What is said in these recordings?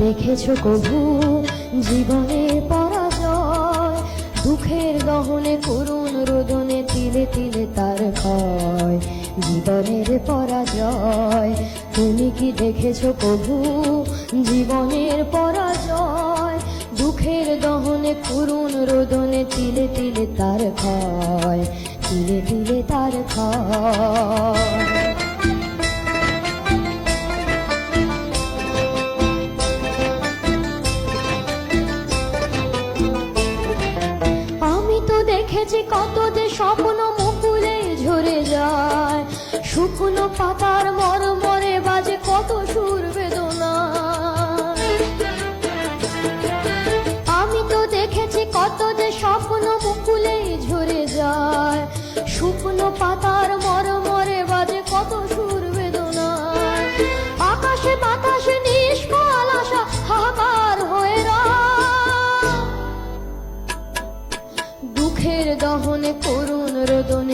দেখেছ কভু জীবনের পরাজয়? দুঃখের দহনে করুণ রোদনে তিলে তিলে তার ক্ষয় জীবনের পরাজয়, তুমি কি দেখেছ কভু জীবনের পরাজয়? দুঃখের দহনে করুণ রোদনে তিলে তিলে তার ক্ষয় তিলে তিলে তার ক্ষয় দেখেছি কত যে স্বপ্ন মুকুলে ঝরে যায় শুকনো পাতার মরমরে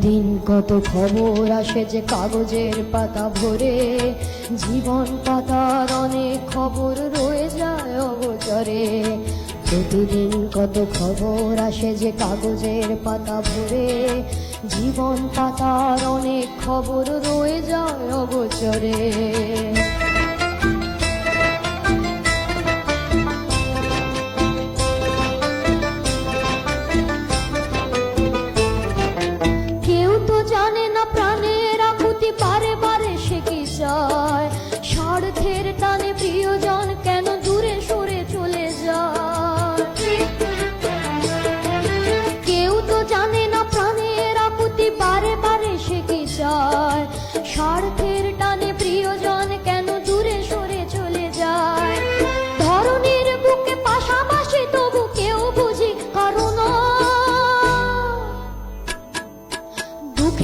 প্রতিদিন কত খবর আসে যে কাগজের পাতা ভরে, জীবন পাতার অনেক খবর রয়ে যায় অগোচরে। প্রতিদিন কত খবর আসে যে কাগজের পাতা ভরে, জীবন পাতার অনেক খবর রয়ে যায় অগোচরে। জানে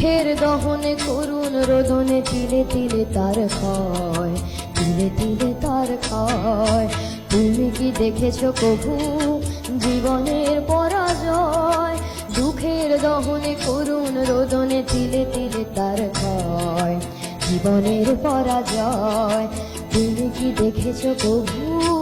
দুঃখের দহনে করুণ রোদনে তিলে তিলে তার ক্ষয়, তিলে তিলে তার ক্ষয়। তুমি কি দেখেছ কভু জীবনের পরাজয়? দুঃখের দহনে করুণ রোদনে তিলে তিলে তার ক্ষয়, জীবনের পরাজয়। তুমি কি দেখেছ কভু